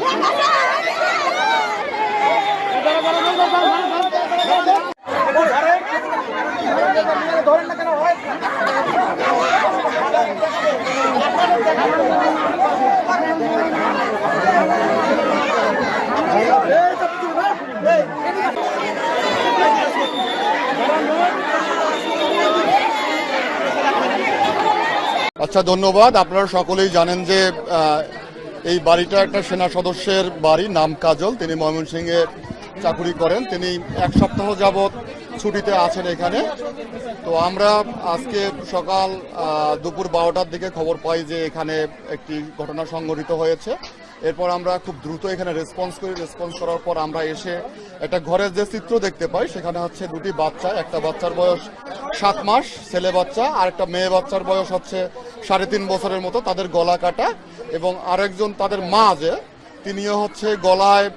Let's go! আচ্ছা ধন্যবাদ। আপনারা সকলেই জানেন যে এই বাড়িটা একটা সেনা সদস্যের বাড়ি, নাম কাজল। তিনি ময়মনসিংহে চাকুরি করেন। তিনি এক সপ্তাহ যাবৎ ছুটিতে আছেন এখানে। তো আমরা আজকে সকাল দুপুর বারোটার দিকে খবর পাই যে এখানে একটি ঘটনা সংঘটিত হয়েছে। এরপর আমরা খুব দ্রুত এখানে রেসপন্স করি। রেসপন্স করার পর আমরা এসে একটা ঘরের যে চিত্র দেখতে পাই, সেখানে হচ্ছে দুটি বাচ্চা। একটা বাচ্চার বয়স সাত মাস, ছেলে বাচ্চা। আর একটা মেয়ে বাচ্চার বয়স হচ্ছে সাড়ে তিন বছরের মতো, তাদের গলা কাটা। এবং আরেকজন তাদের মা যে তিনিও হচ্ছে গলায়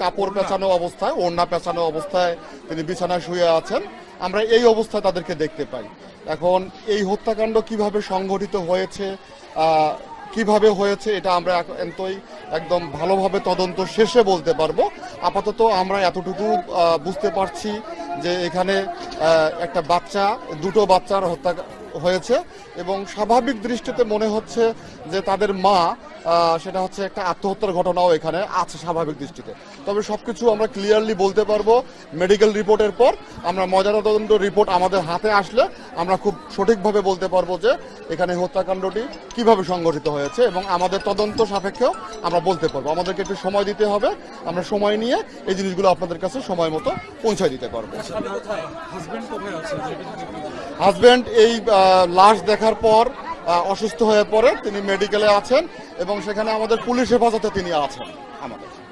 কাপড় পেঁচানো অবস্থায় ওড়না পেঁচানো অবস্থায় তিনি বিছানায় শুয়ে আছেন। আমরা এই অবস্থায় তাদেরকে দেখতে পাই। এখন এই হত্যাকাণ্ড কীভাবে সংঘটিত হয়েছে কীভাবে হয়েছে এটা আমরা এন্তই একদম ভালোভাবে তদন্ত শেষে বলতে পারব। আপাতত আমরা এতটুকু বুঝতে পারছি যে এখানে একটা বাচ্চা দুটো বাচ্চার হত্যা হয়েছে এবং স্বাভাবিক দৃষ্টিতে মনে হচ্ছে যে তাদের মা সেটা হচ্ছে একটা আত্মহত্যার ঘটনাও এখানে আছে স্বাভাবিক দৃষ্টিতে। তবে সবকিছু আমরা ক্লিয়ারলি বলতে পারব মেডিকেল রিপোর্টের পর আমরা ময়নাতদন্ত রিপোর্ট আমাদের হাতে আসলে আমরা খুব সঠিকভাবে বলতে পারব যে এখানে হত্যাকাণ্ডটি কীভাবে সংঘটিত হয়েছে এবং আমাদের তদন্ত সাপেক্ষেও আমরা বলতে পারব। আমাদেরকে একটু সময় দিতে হবে আমরা সময় নিয়ে এই জিনিসগুলো আপনাদের কাছে সময় মতো পৌঁছায় দিতে পারব। হাজব্যান্ড এই লাশ দেখার পর অসুস্থ হয়ে পড়ে তিনি মেডিকেলে আছেন এবং সেখানে আমাদের পুলিশ হেফাজতে তিনি আছেন আমাদের।